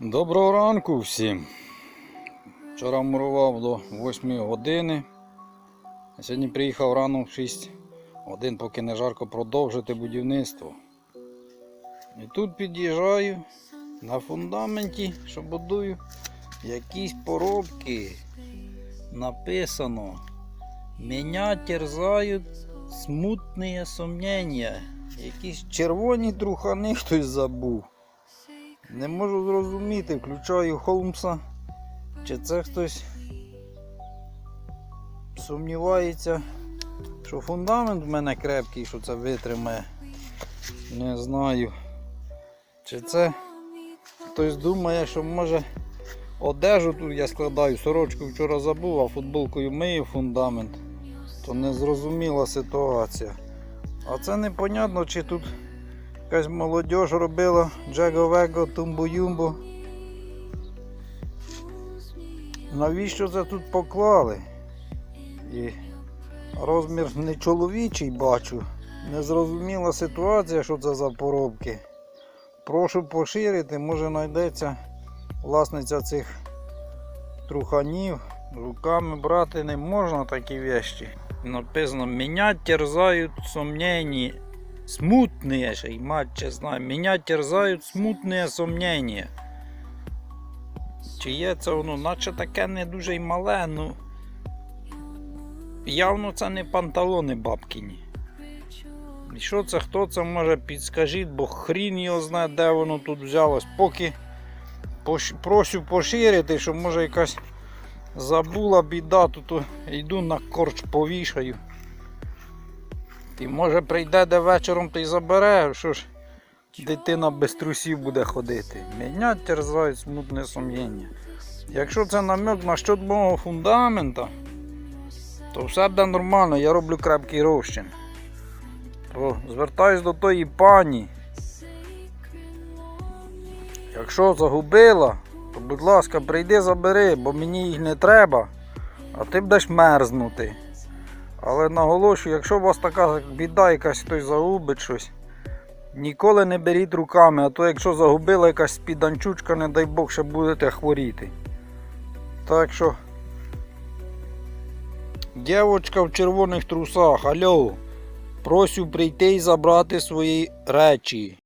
Доброго ранку всім. Вчора мурував до 8 години. А сьогодні приїхав рано в 6 годин, поки не жарко продовжити будівництво. І тут під'їжджаю на фундаменті, що будую якісь поробки. Написано. Меня терзають смутні сомнення. Якісь червоні трухани хтось забув. Не можу зрозуміти, включаю Холмса, чи це хтось сумнівається, що фундамент в мене крепкий, що це витримає. Не знаю. Чи це хтось думає, що може одежу тут я складаю, сорочку вчора забув, а футболкою мию фундамент. То незрозуміла ситуація. А це непонятно, чи тут Якась молодь робила Джего-Вего, Тумбо-Юмбо. Навіщо це тут поклали? І розмір не чоловічий бачу. Незрозуміла ситуація, що це за поробки. Прошу поширити, може знайдеться власниця цих труханів. Руками брати не можна такі вещі. Написано, меня терзають сомнені Смутные же, мать честна, меня терзають смутні сомнення. Чи є це воно, наче таке не дуже й мале, ну. Явно це не панталони бабкині. І що це, хто це може підскажіть, бо хрін його знає, де воно тут взялось. Поки пош... прошу поширити, що може якась забула біда, то йду на корч повішаю. І може прийде де вечором та й забере, що ж дитина без трусів буде ходити. Мене терзають смутне сумління. Якщо це намек на щодо мого фундамента, то все буде нормально, я роблю крепкий розчин. То звертаюсь до тої пані. Якщо загубила, то будь ласка, прийди забери, бо мені їх не треба, а ти будеш мерзнути. Але наголошую, якщо у вас така біда, якась хтось загубить щось, ніколи не беріть руками, а то якщо загубила якась спіданчучка, не дай Бог, ще будете хворіти. Так що, дівчинка в червоних трусах, алло, просю прийти і забрати свої речі.